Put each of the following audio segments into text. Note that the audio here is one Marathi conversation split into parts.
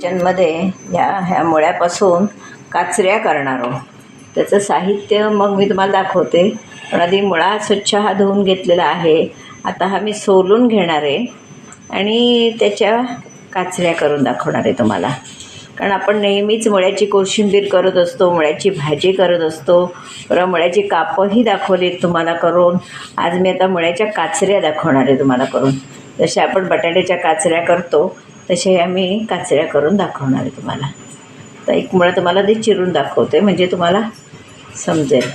किचनमध्ये ह्या ह्या मुळ्यापासून काचऱ्या करणार आहोत. त्याचं साहित्य मग मी तुम्हाला दाखवते. पण आधी मुळा स्वच्छ हा धुवून घेतलेला आहे. आता हा मी सोलून घेणार आहे. आणि त्याच्या काचऱ्या करून दाखवणार आहे तुम्हाला. कारण आपण नेहमीच मुळ्याची कोशिंबीर करत असतो मुळ्याची भाजी करत असतो. बरं मुळ्याची कापंही दाखवलीत तुम्हाला करून. आज मी आता मुळ्याच्या काचऱ्या दाखवणार आहे तुम्हाला करून. जशा आपण बटाट्याच्या काचऱ्या करतो तसे आम्ही काचऱ्या करून दाखवणार आहे तुम्हाला. तर एक मुळा तुम्हाला ते चिरून दाखवते म्हणजे तुम्हाला समजेल.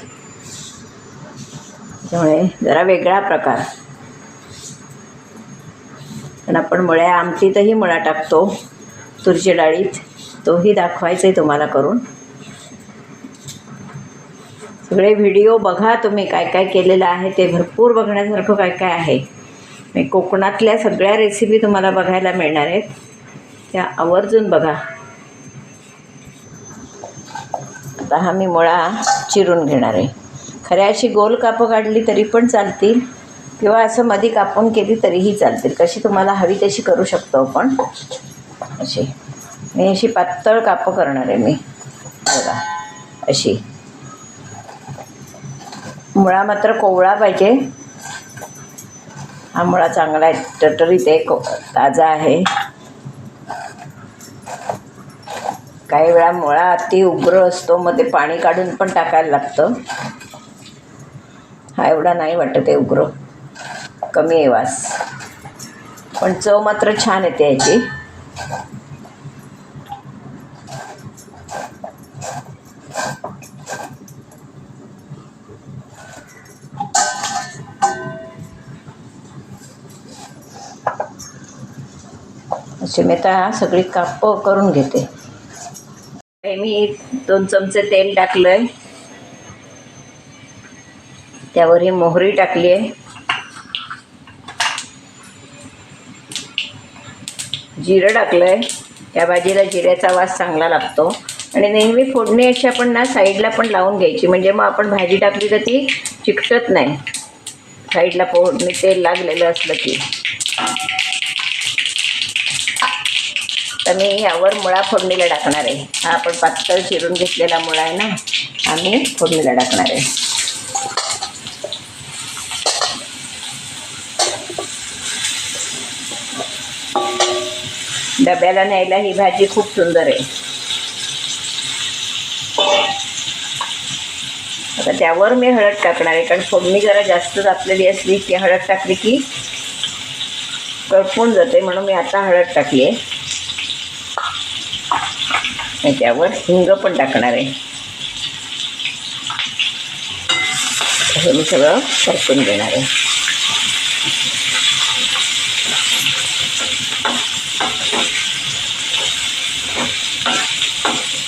त्यामुळे जरा वेगळा प्रकार. पण आपण मुळ्या आमटीतही मुळा टाकतो. तुरीच्या डाळीत तोही दाखवायचा आहे तुम्हाला करून. सगळे व्हिडिओ बघा तुम्ही काय काय केलेलं आहे ते भरपूर बघण्यासारखं काय काय आहे. मी कोकणातल्या सगळ्या रेसिपी तुम्हाला बघायला मिळणार आहेत. त्या आवर्जून बघा. आता हा मी मुळा चिरून घेणार आहे. खऱ्या अशी गोल कापं काढली तरी पण चालतील किंवा असं मधी कापून केली तरीही चालतील. कशी तुम्हाला हवी तशी करू शकतो आपण. अशी. मी अशी पातळ कापं करणार आहे मी. बघा. अशी. मुळा मात्र कोवळा पाहिजे. हा मुळा चांगला आहे. टटरीत आहे ताजा आहे. काही वेळा मुळा अति उग्र असतो मग ते पाणी काढून पण टाकायला लागतं. हा एवढा नाही वाटत आहे उग्र. कमी आहे वास. पण चव मात्र छान येते याची. अशी सगळी काप करून घेते. मी दोन चमचे तेल टाकलं आहे त्यावर ही मोहरी टाकली आहे. जिरं टाकलं आहे त्या भाजीला जिऱ्याचा वास चांगला लागतो. आणि नेहमी फोडणी अशी आपण ना साईडला पण लावून घ्यायची. म्हणजे मग आपण भाजी टाकली तर ती चिकटत नाही. साईडला फोडणी तेल लागलेलं असलं की. तर मी यावर मुळा फोडणीला टाकणार आहे. हा आपण पातळ चिरून घेतलेला मुळा आहे ना आम्ही फोडणीला टाकणार आहे. डब्याला न्यायला ही भाजी खूप सुंदर आहे. आता त्यावर मी हळद टाकणार आहे कारण फोडणी जरा जास्त तापलेली असली की हळद टाकली की करपून जाते म्हणून मी आता हळद टाकली आहे. त्यावर हिंग पण टाकणार आहे. हे मी सगळं परतून घेणार आहे.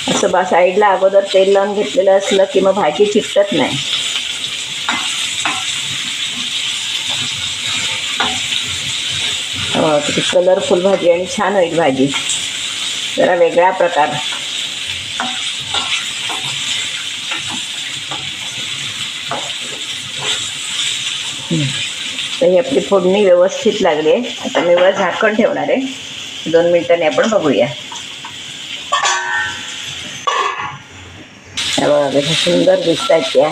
असं बा साईडला अगोदर तेल लावून घेतलेलं असलं की मग भाजी चिकटत नाही. हो, कलरफुल भाजी आणि छान होईल भाजी. जरा वेगळा प्रकार. तर ही आपली फोडणी व्यवस्थित लागली आहे. आता मी वर झाकण ठेवणार आहे. दोन मिनिटांनी आपण बघूया. बघा सुंदर दिसत आहेत त्या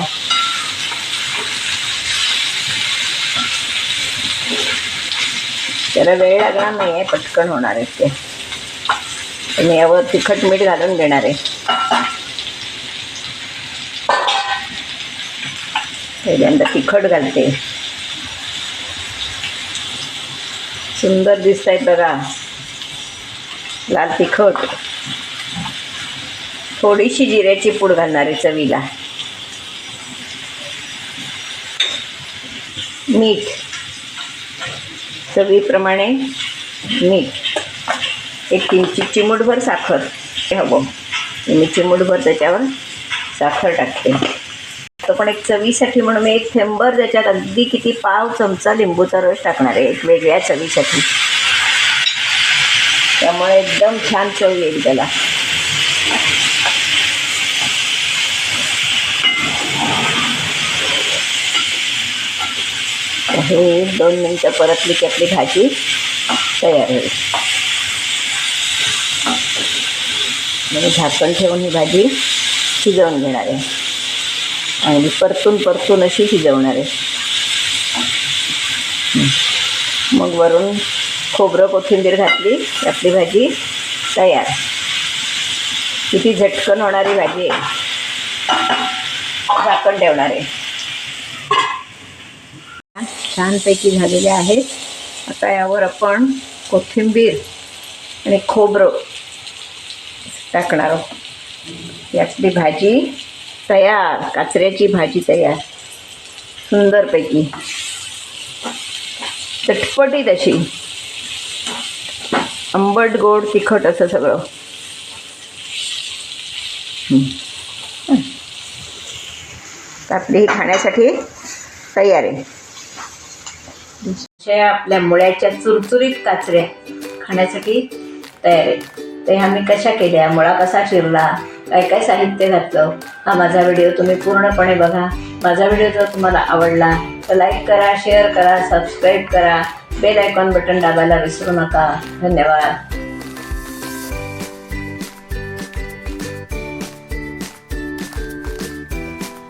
त्याला वेळ लागणार नाही आहे पटकन होणार आहेत ते. आणि मी यावर तिखट मीठ घालून घेणार आहे. पहिल्यांदा तिखट घालते. सुंदर दिसत आहेत बघा. लाल तिखट. थोडीशी जिऱ्याची पूड घालणार आहे चवीला. मीठ. चवीप्रमाणे मीठ. एक किंचित चिमूटभर साखर हवं. मी चिमूटभर त्याच्यावर साखर टाकते. तो पण एक चवीसाठी म्हणून मी एक थेंबर त्याच्यात अगदी किती पाव चमचा लिंबूचा रस टाकणार आहे एक वेगळ्या चवीसाठी. त्यामुळे एकदम छान चव येईल त्याला. हे दोन मिनटं परतली की आपली भाजी तयार होईल. म्हणजे झाकण ठेवून ही भाजी शिजवून घेणार आहे. आणि परतून परतून अशी शिजवणार आहे. मग वरून खोबरं कोथिंबीर घातली आपली भाजी तयार. किती झटकन होणारी भाजी आहे. झाकण ठेवणार आहे. छानपैकी झालेल्या आहेत आता यावर आपण कोथिंबीर आणि खोबरं टाकणार आहोत. भाजी तयार काचऱ्याची भाजी तयार. सुंदरपैकी. चटपटीत अशी. आंबट गोड तिखट असं सगळं. आपली ही खाण्यासाठी तयार आहे. आपल्या मुळ्याच्या चुरचुरीत काचऱ्या खाण्यासाठी तयार आहेत. ते आम्ही कशा केल्या मुळा कसा चिरला काय काय साहित्य घातलं हा माझा व्हिडिओ तुम्ही पूर्णपणे बघा. माझा व्हिडिओ जर तुम्हाला आवडला तर लाईक करा शेअर करा सबस्क्राईब करा. बेल आयकॉन बटन दाबायला विसरू नका. धन्यवाद.